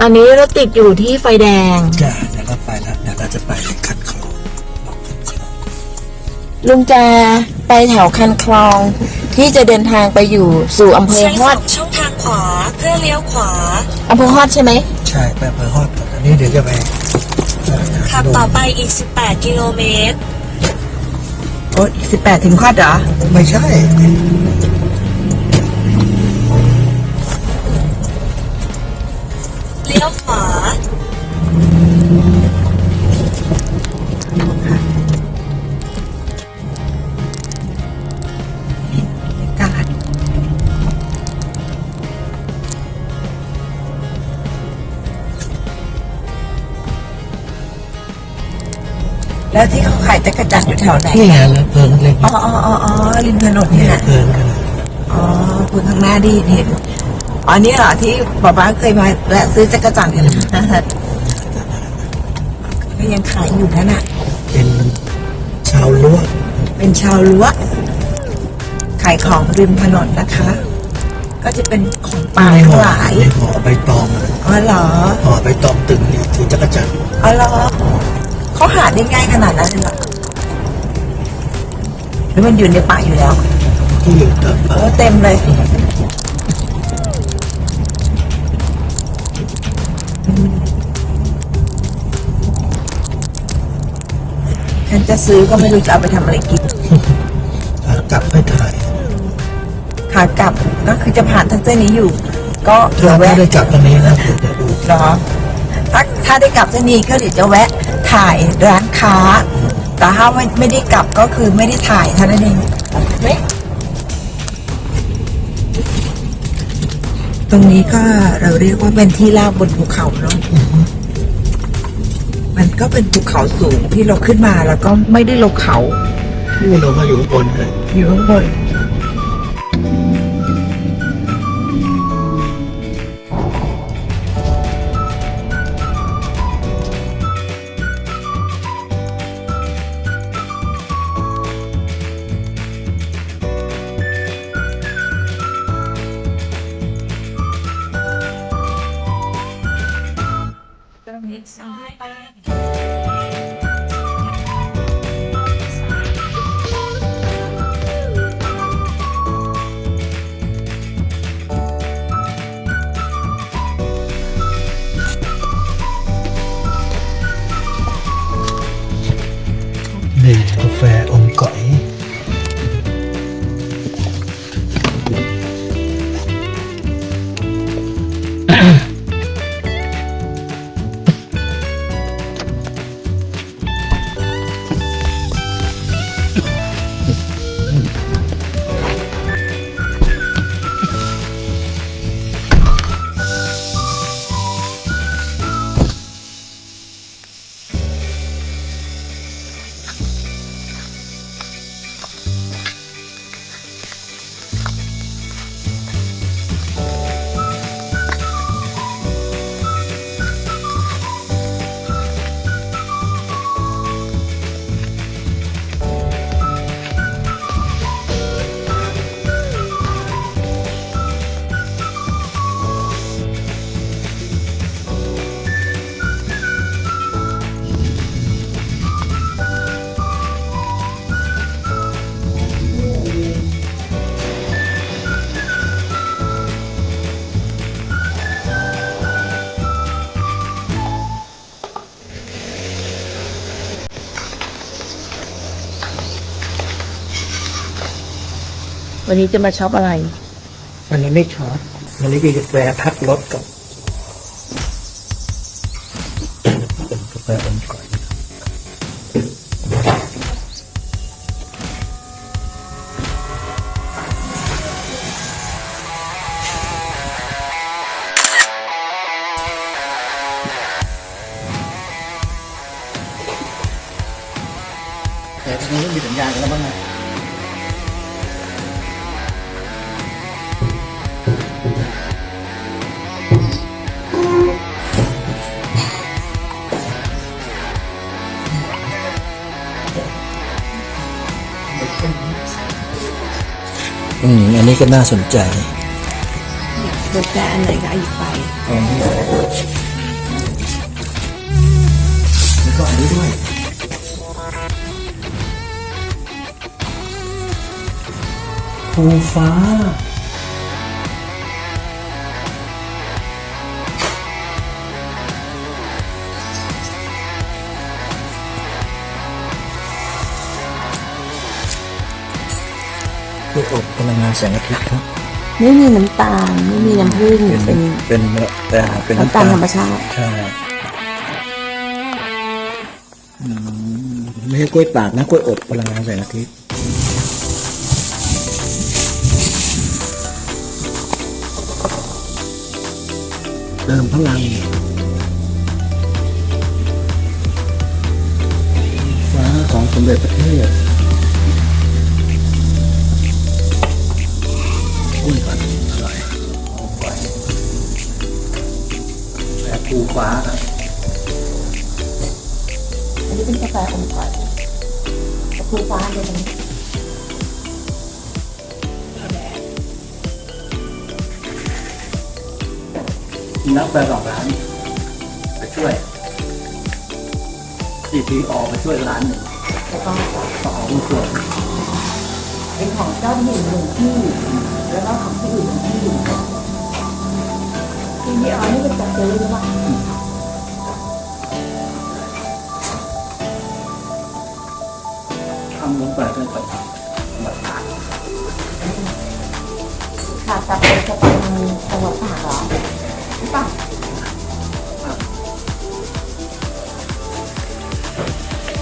ตอนนี้รถติดอยู่ที่ไฟแดงจ้าเดี๋ยวเราไปแล้วเดี๋ยวเราจะไปคัดคลองบอกคัดคลองลุงจะไปแถวคันคลอง ที่จะเดินทางไปอยู่สู่อำเภอใช้ฮสออดงช่องทางขวาเพื่อเลี้ยวขวา อำเภอฮอดใช่ไหมใช่ไปอำเภอฮอดก่อนอันนี้เดี๋ยวจะไปเอ่อขับต่อไปอีก 18 กิโลเมตร โอ้สิบแปดถึงฮอดเหรอไม่ใช่ เลี้ยวขวากาดแล้วที่เขาขายจักรจันทร์อยู่แถวไหน นี่ไงแล้วเพลิงเล็กอ๋ออ๋ออ๋ออ๋อริมถนนนี่แหละ เพลิงกันเลยอ๋อคุณข้างหน้าดีเห็น อ๋อนี่เหรอที่ป๊าป๊าเคยมาแวะซื้อจักรจันทร์กันก็ยังขายอยู่นั่นน่ะ เป็นชาวล้ว เป็นชาวรั้วขายของริมถนนนะคะ ก็จะเป็นของป่าทั้งหลายในห่อใบตองอะอ๋อเหรอห่อใบตองตึงนี่ถือจักรจันทร์อ๋อเหรอเขาหาได้ง่ายขนาดนั้นเลยเหรอหรือมันอยู่ในป่าอยู่แล้วที่อยู่เติมโอ้เต็มเลย จะซื้อก็ไม่รู้จะเอาไปทำอะไรกินกลับไม่ถ่ายขากลับก็คือจะผ่านทางเส้นนี้อยู่ ก็ถ้าเดี๋ยวไม่แวะได้กลับตรงนี้นะเดี๋ยวจะดูเหรอถ้าถ้าได้กลับเส้นนี้ก็เดี๋ยวจะแวะถ่ายร้านค้า แต่ถ้าไม่ไม่ได้กลับก็คือไม่ได้ถ่ายเท่านั้นเองเฮ้ยตรงนี้ก็เราเรียกว่าเป็นที่ลาบบนภูเขาเนาะมัน ก็เป็นภูเขาสูงที่เราขึ้นมาแล้วก็ไม่ได้ลงเขานี่เรามาอยู่ข้างบนเลยอยู่ข้างบนนี่ วันนี้จะมาช็อปอะไร วันนี้ไม่ช็อตวันนี้กินกาแฟพักรถกับเป็นกาแฟอมก๋อย นี้ก็น่าสนใจอยากแปลอันไหนก็อีกไปแล้วก็อันนี้ด้วยภูฟ้าลูกอบ พลังงานแสงอาทิตย์ครับ ไม่มีน้ำตาลไม่มีน้ำผึ้งเป็นเป็นเป็นแต่เป็นน้ำตาลธรรมชาติใช่อืมไม่ใช่กล้วยตากนะกล้วยอบพลังงานแสงอาทิตย์เติมพลังฟ้าของสมเด็จพระเทพ ภูฟ้าครับอันนี้เป็นกาแฟอมก่อนกาแฟฟ้าเลยนะนักแปลสองร้าน ไปช่วยซีพีออกไปช่วยร้านหนึ่งแล้วก็ต่อหุ้นส่วนเป็นของเจ้าที่หนึ่งที่ แล้วก็ของที่อื่นหนึ่งที่ ทีนี้อ๋อนี่เป็นจัดซื้อหรือเปล่าทำลงไปเป็นประจำมาตากค่ะแต่เป็นจะไปทางจังหวัดตากเหรอหรือเปล่า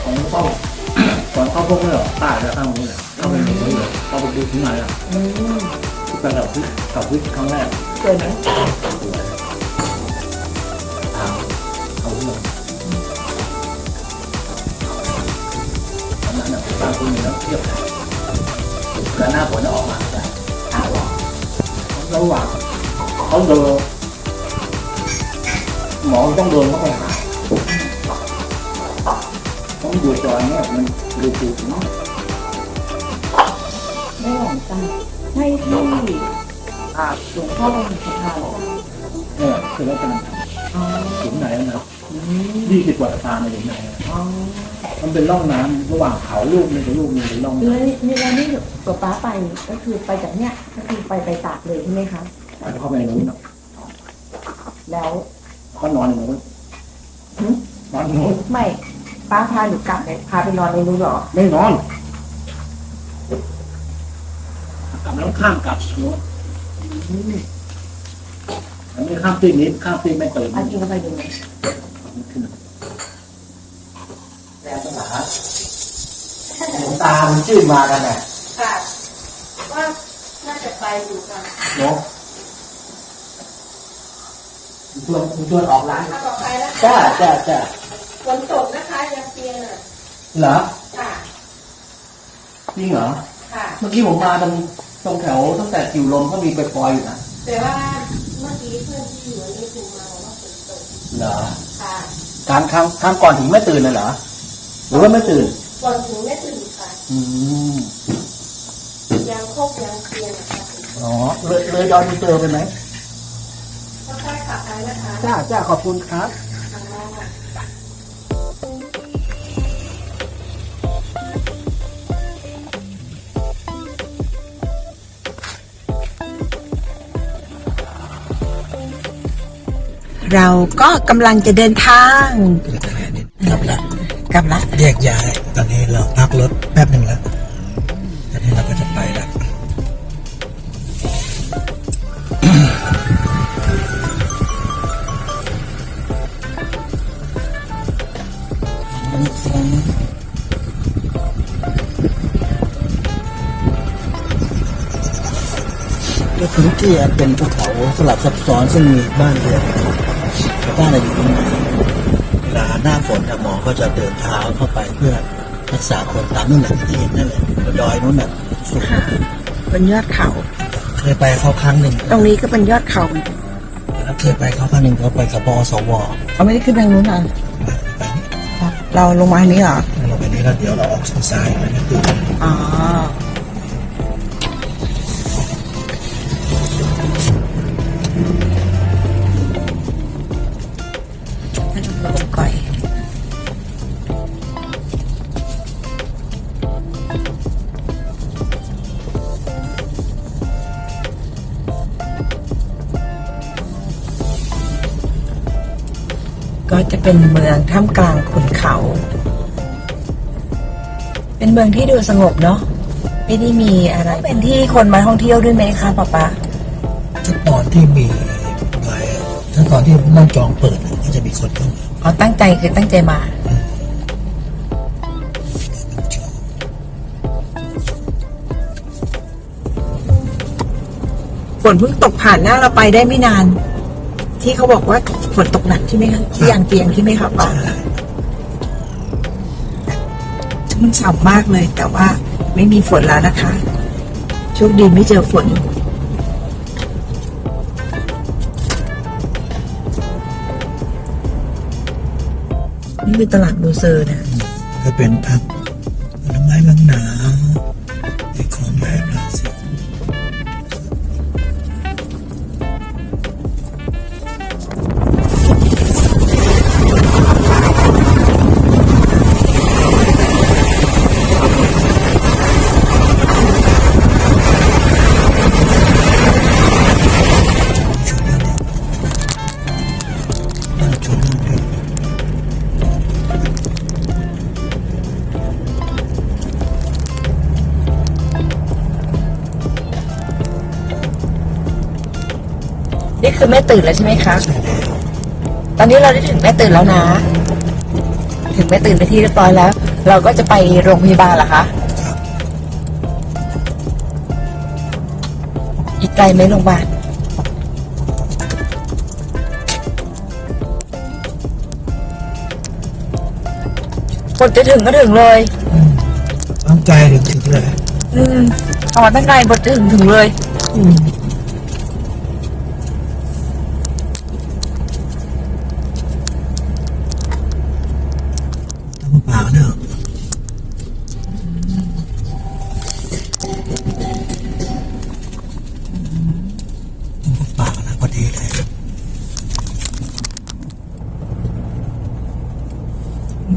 ของเข้าก่อนเข้าพวกนี้เหรอตากแล้วข้างนู้นเลยเข้าไปตรงนู้เลยเข้าไปดูที่ไหนอะอืม เป็นแบบที่เขาวิทย์ครั้งแรก เกิดไหม อนนั้นน่ะตามคนนี้แล้วเทียบกันหน้าฝนจะออกมาได้อ้าวเหรอระหว่างเขาเดินหมอต้องเดินเขาไปหาต้องอยู่จอยเนี่ยมันดูดูเนาะไม่หวังใจให้ที่ภาหลวงพ่อเป็นประธาเหรอเนี่ยคือแล้วกันอ๋อถึงไหนแล้วนะยี่สิบกว่าตาในถึงไหนอ๋อ มันเป็นร่องน้ำระหว่างเขาลูกหนึงกับลูกหนึงเป็นร่องแล้วน้ำนี่นี่แล้วนี่ตัวป้าไปก็คือไปจากเนี้ยก็คือไปไปตากเลยใช่ไหมคะมันเข้าไปในนู้นเนาะแล้วเขานอนในนู้นหึนอนในนู้นไม่ป้าพาหนูกลับเลยพาไปนอนในนู้นเหรอไม่นอนกลับแล้วข้ามกลับนู้นอืมอันนี้ข้ามตีนี้ข้ามตีไม่ตื่นอันกินก็ไปดูไหมแล้วปัญหาหลวง ตามันชื่อมากันน่ะค่ะว่าน่าจะไปอยู่กันเนาะคุณชวนคุณชวนออกร้านถ้าต่อไปแล้วจ้าจ้าจ้าฝนตกนะคะยังเปียกอะเหรอค่ะจริงเหรอค่ะเมื่อกี้ผมมาตรงตรงแถวตั้งแต่กิวลมก็มีไปปล่อยอยู่นะแต่ว่าเมื่อกี้เพื่อนที่อยู่นี่คือมาบอกว่าฝนตกเหรอค่ะการครั้งครั้งก่อนถึงไม่ตื่นเลยเหรอหรือว่าไม่ตื่นก่อนถึงไม่ตื่นค่ะ อืมยังโคกยังเปียกนะคะอ๋อเลยเลยดอนมีเจอไปไหมค่อยๆขับไปนะคะจ้าจ้าขอบคุณครับ ทางนอก เราก็กำลังจะเดินทาง กลับละ กลับละแยกย้าย ตอนนี้เราพักรถแป๊บหนึ่งแล้ว ตอนนี้เราก็จะไปแล้วก็พื้นที่เป็นภูเขาสลับซับซ้อนซึ่งมีบ้านเยอะบ้านอะไรอยู่ตรงไหน เวลาหน้าฝนน่ะหมอก็จะเดินเท้าเข้าไปเพื่อรักษาคนตามนู่นแหละที่เห็นนั่นแหละดอยนู้นน่ะสูงเป็นยอดเขา เคยไปเขาครั้งหนึ่งตรงนี้ก็เป็นยอดเขาแล้วเคยไปเขาครั้งหนึ่งเขาไปกับบอสวเขาไม่ได้ขึ้นทางนู้นอะไปนี่เราลงมาทางนี้เหรอเราไปนี่แล้วเดี๋ยวเราออกทางซ้ายไปนี่คืออ๋อ เป็นเมืองท่ามกลางขุนเขา เป็นเมืองที่ดูสงบเนาะไม่ได้มีอะไรเป็นที่คนมาท่องเที่ยวด้วยไหมคะป๊าป๊าถ้าตอนที่มีหลายถ้าตอนที่น่องจองเปิดน่ะก็จะมีคนเข้ามาอ๋อตั้งใจคือตั้งใจมาฝนเพิ่งตกผ่านหน้าเราไปได้ไม่นาน ที่เขาบอกว่าฝนตกหนักใช่ไหมคะที่ยางเตียงใช่ไหมคะป๊ามันฉ่ำมากเลย แต่ว่าไม่มีฝนแล้วนะคะ โชคดีไม่เจอฝน นี่คือตลาดมูเซอร์นะก็เป็นผัก นี่คือแม่ตื่นแล้วใช่ไหมคะ ตอนนี้เราได้ถึงแม่ตื่นแล้วนะ ถึงแม่ตื่นไปนที่เรียบร้อยแล้ว เราก็จะไปโรงพยาบาลเหรอคะ อีกไกลไหมโรงพยาบาลกดจะถึงก็ถึงเลยต้องใจถึงถึงเลย อืมเอามาตั้งไกลบทจะถึงถึงเลยต้องมาปากเนอะต้องมาปากนะพอดีเลย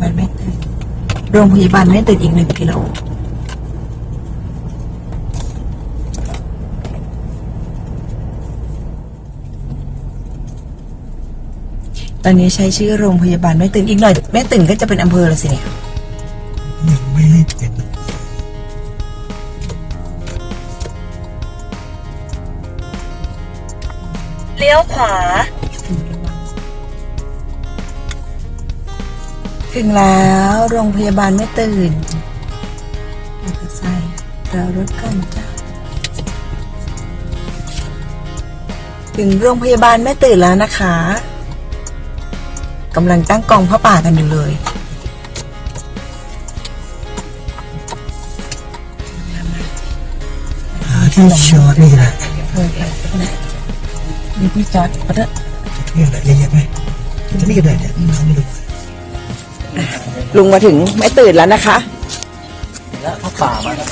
มันไม่ตื่น โรงพยาบาลไม่ตื่นอีกหนึ่งกิโลตอนนี้ใช้ชื่อโรงพยาบาลแม่ตื่นอีกหน่อยแม่ตื่นก็จะเป็นอำเภอแล้วสิเนี่ยยังไม่เป็นเลี้ยวขวา ถึงแล้วโรงพยาบาลแม่ตื่นมอเตอร์ไซค์เรารถกันจ้ะถึงโรงพยาบาลแม่ตื่นแล้วนะคะกำลังตั้งกองผ้าป่ากันอยู่เลยหาที่ชอตนี่แหละเออเออนี่พี่จอดเอาเถอะนี่แหละเยอะๆไหมจะนี่ก็ได้เนี่ยเขาไม่รู้ ลุงมาถึงไม่ตื่นแล้วนะคะ แล้วเขาป่ามาแล้ว